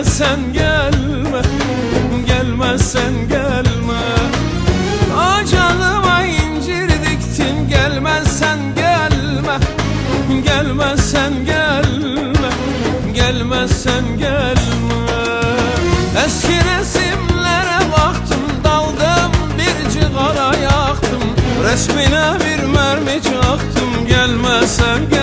Gelmezsen gelme Gelmezsen gelme. Aa canıma incir diktin Gelmezsen gelme. Gelmezsen gelme Gelmezsen gelme. Eski resimlere baktım Daldım bir cigara yaktım. Resmine bir mermi çaktım Gelmezsen gelme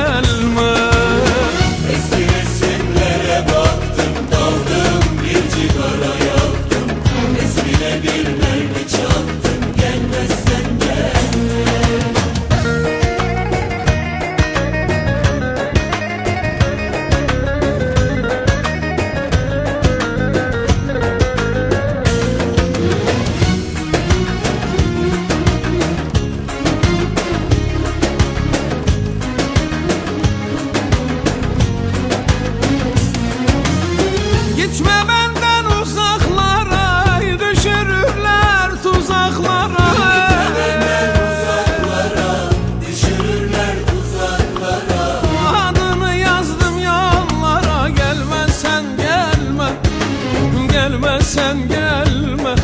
gelmesen gelme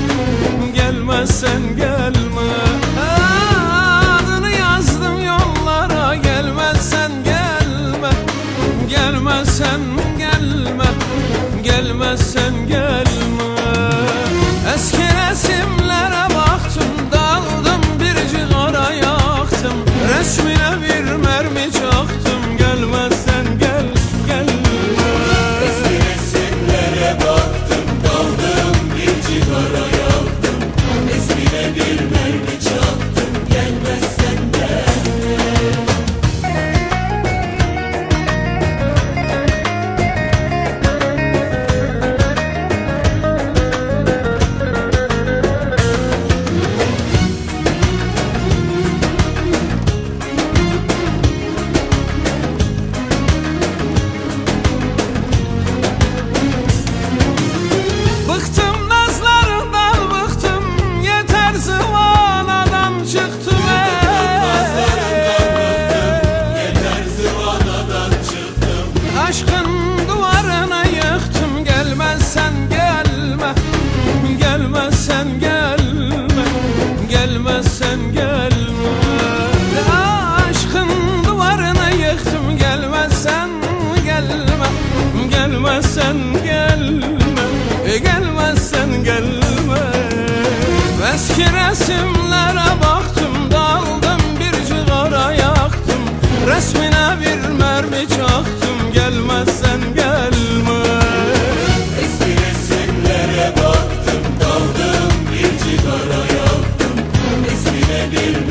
Gelmezsen gelme. Adını yazdım yollara Gelmezsen gelme. Gelmezsen gelme Gelmezsen gelme. Eski resimlere baktım Daldım biricik oraya yaktım Resmine bir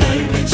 Kaybedecek